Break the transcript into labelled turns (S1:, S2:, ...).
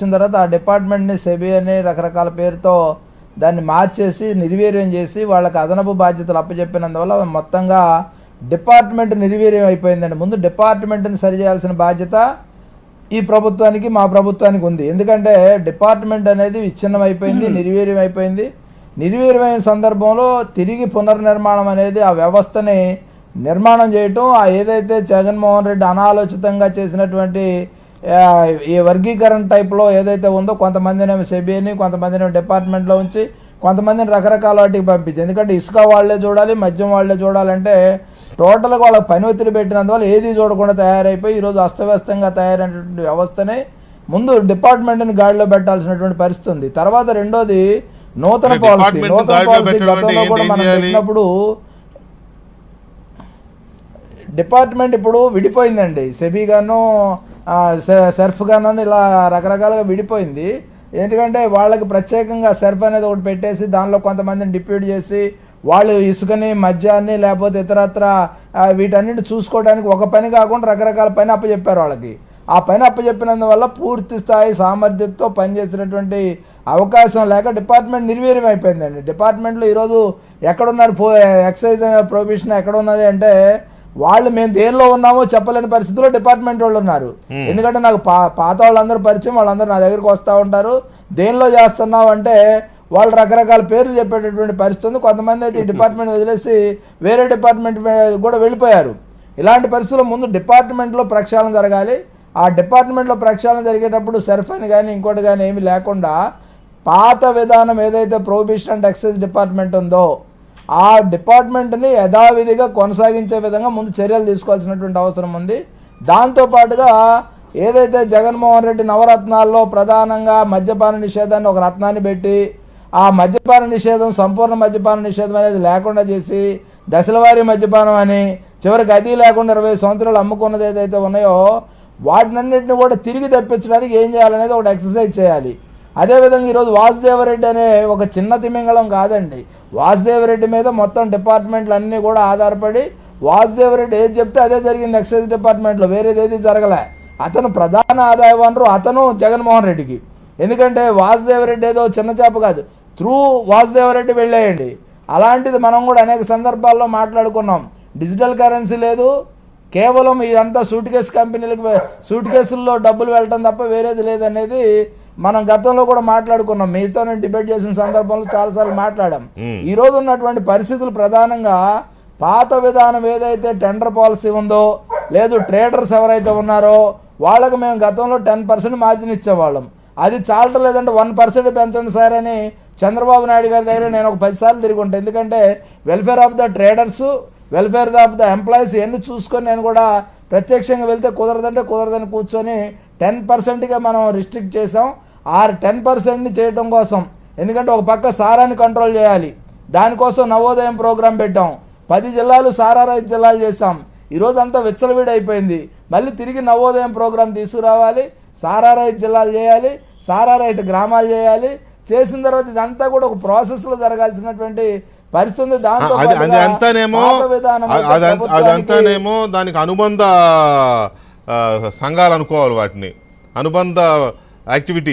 S1: వచ్చిన తర్వాత ఆ డిపార్ట్మెంట్ని సెబీ అని రకరకాల పేరుతో దాన్ని మార్చేసి నిర్వీర్యం చేసి వాళ్ళకి అదనపు బాధ్యతలు అప్పచెప్పినందువల్ల మొత్తంగా డిపార్ట్మెంట్ నిర్వీర్యం అయిపోయిందండి. ముందు డిపార్ట్మెంట్ని సరిచేయాల్సిన బాధ్యత ఈ ప్రభుత్వానికి మా ప్రభుత్వానికి ఉంది. ఎందుకంటే డిపార్ట్మెంట్ అనేది విచ్ఛిన్నం అయిపోయింది నిర్వీర్యం అయిపోయింది. నిర్వీర్యమైన సందర్భంలో తిరిగి పునర్నిర్మాణం అనేది ఆ వ్యవస్థని నిర్మాణం చేయటం ఆ ఏదైతే జగన్మోహన్ రెడ్డి అనాలోచితంగా చేసినటువంటి ఈ వర్గీకరణ టైప్లో ఏదైతే ఉందో కొంతమందినేమో సెబీని కొంతమందినేమో డిపార్ట్మెంట్లో ఉంచి కొంతమందిని రకరకాల వాటికి పంపించి ఎందుకంటే ఇసుక వాళ్ళే చూడాలి మద్యం వాళ్ళే చూడాలంటే టోటల్గా వాళ్ళకి పని ఒత్తిడి పెట్టినందువల్ల ఏది చూడకుండా తయారైపోయి ఈరోజు అస్తవ్యస్తంగా తయారైనటువంటి వ్యవస్థని ముందు డిపార్ట్మెంట్ని గాడిలో పెట్టాల్సినటువంటి పరిస్థితి ఉంది తర్వాత రెండోది నూతన పాలసీ నూతన పాలసీ గతంలో కూడా మనం? పెట్టినప్పుడు డిపార్ట్మెంట్ ఇప్పుడు విడిపోయిందండి. సెబీ గాను సె- సెర్ఫ్ గాను ఇలా రకరకాలుగా విడిపోయింది. ఎందుకంటే వాళ్ళకి ప్రత్యేకంగా సెర్ఫ్ అనేది ఒకటి పెట్టేసి దానిలో కొంతమందిని డిప్యూట్ చేసి వాళ్ళు ఇసుకని మద్యాన్ని లేకపోతే ఇతరత్ర వీటన్నిటిని చూసుకోవడానికి ఒక పని కాకుండా రకరకాల పని అప్పచెప్పారు వాళ్ళకి. ఆ పని అప్పచెప్పినందువల్ల పూర్తి స్థాయి సామర్థ్యంతో పనిచేసినటువంటి అవకాశం లేక డిపార్ట్మెంట్ నిర్వీర్యం అయిపోయిందండి డిపార్ట్మెంట్లో ఈరోజు ఎక్కడున్నారు? పో ఎక్సైజ్ ప్రొఫెషన్ ఎక్కడ ఉన్నది అంటే వాళ్ళు మేము దేనిలో ఉన్నామో చెప్పలేని పరిస్థితిలో డిపార్ట్మెంట్ వాళ్ళు ఉన్నారు. ఎందుకంటే నాకు పా పాత వాళ్ళందరూ పరిచయం వాళ్ళందరూ నా దగ్గరికి వస్తూ ఉంటారు. దేనిలో చేస్తున్నావు అంటే వాళ్ళు రకరకాల పేర్లు చెప్పేటటువంటి పరిస్థితి ఉంది. కొంతమంది అయితే ఈ డిపార్ట్మెంట్ వదిలేసి వేరే డిపార్ట్మెంట్ కూడా వెళ్ళిపోయారు. ఇలాంటి పరిస్థితుల్లో ముందు డిపార్ట్మెంట్లో ప్రక్షాళన జరగాలి. ఆ డిపార్ట్మెంట్లో ప్రక్షాళన జరిగేటప్పుడు సెర్ఫ్ అని కానీ ఇంకోటి కానీ ఏమీ లేకుండా పాత విధానం ఏదైతే ప్రొహిబిషన్ అండ్ ఎక్సైజ్ డిపార్ట్మెంట్ ఉందో ఆ డిపార్ట్మెంట్ని యథావిధిగా కొనసాగించే విధంగా ముందు చర్యలు తీసుకోవాల్సినటువంటి అవసరం ఉంది. దాంతోపాటుగా ఏదైతే జగన్మోహన్ రెడ్డి నవరత్నాల్లో ప్రధానంగా మద్యపాన నిషేధాన్ని ఒక రత్నాన్ని పెట్టి ఆ మద్యపాన నిషేధం సంపూర్ణ మద్యపాన నిషేధం అనేది లేకుండా చేసి దశలవారీ మద్యపానం అని చివరికి అది లేకుండా ఇరవై సంవత్సరాలు అమ్ముకున్నది ఏదైతే ఉన్నాయో వాటినన్నింటిని కూడా తిరిగి తెప్పించడానికి ఏం చేయాలనేది ఒకటి ఎక్సర్సైజ్ చేయాలి. అదేవిధంగా ఈరోజు వాసుదేవరెడ్డి అనే ఒక చిన్న తిమింగళం కాదండి. వాసుదేవరెడ్డి మీద మొత్తం డిపార్ట్మెంట్లు అన్నీ కూడా ఆధారపడి వాసుదేవరెడ్డి ఏది చెప్తే అదే జరిగింది ఎక్సైజ్ డిపార్ట్మెంట్లో వేరేది ఏది జరగలే. అతను ప్రధాన ఆదాయ వనరు అతను జగన్మోహన్ రెడ్డికి. ఎందుకంటే వాసుదేవరెడ్డి ఏదో చిన్న చేప కాదు. త్రూ వాసుదేవరెడ్డి వెళ్ళేయండి. అలాంటిది మనం కూడా అనేక సందర్భాల్లో మాట్లాడుకున్నాం. డిజిటల్ కరెన్సీ లేదు. కేవలం ఇదంతా సూట్ కేసు కంపెనీలకు సూట్ కేసుల్లో డబ్బులు వెళ్ళటం తప్ప వేరేది లేదనేది మనం గతంలో కూడా మాట్లాడుకున్నాం. మీతో నేను డిబేట్ చేసిన సందర్భంలో చాలాసార్లు మాట్లాడాం. ఈ రోజు ఉన్నటువంటి పరిస్థితులు ప్రధానంగా పాత విధానం ఏదైతే టెండర్ పాలసీ ఉందో లేదు ట్రేడర్స్ ఎవరైతే ఉన్నారో వాళ్ళకి మేము గతంలో టెన్ పర్సెంట్ మార్జిన్ ఇచ్చేవాళ్ళం. అది చాలటం లేదంటే వన్ పర్సెంట్ పెంచండి సార్ అని చంద్రబాబు నాయుడు గారి దగ్గర నేను ఒక పది సార్లు తిరిగి ఉంటాను ఎందుకంటే welfare of the traders welfare of the employees ఎన్ని చూసుకొని నేను కూడా ప్రత్యక్షంగా వెళ్తే కుదరదంటే కుదరదని కూర్చొని టెన్ పర్సెంట్గా మనం రిస్ట్రిక్ట్ చేసాం ఆ టెన్ పర్సెంట్ని చేయడం కోసం. ఎందుకంటే ఒక పక్క సారాన్ని కంట్రోల్ చేయాలి. దానికోసం నవోదయం ప్రోగ్రాం పెట్టాం. పది జిల్లాలు సారా రైతు జిల్లాలు చేసాం ఈరోజు అంతా విచ్చలవిడి అయిపోయింది. మళ్ళీ తిరిగి నవోదయం ప్రోగ్రాం తీసుకురావాలి. సారా రైతు జిల్లాలు చేయాలి. సారా రైతు గ్రామాలు చేయాలి. చేసిన తర్వాత ఇదంతా కూడా ఒక ప్రాసెస్లో జరగాల్సినటువంటి పరిస్థితి. దాంతో
S2: అదంతానేమో దానికి అనుబంధ సంఘాలు అనుకోవాలి వాటిని. అనుబంధ యాక్టివిటీ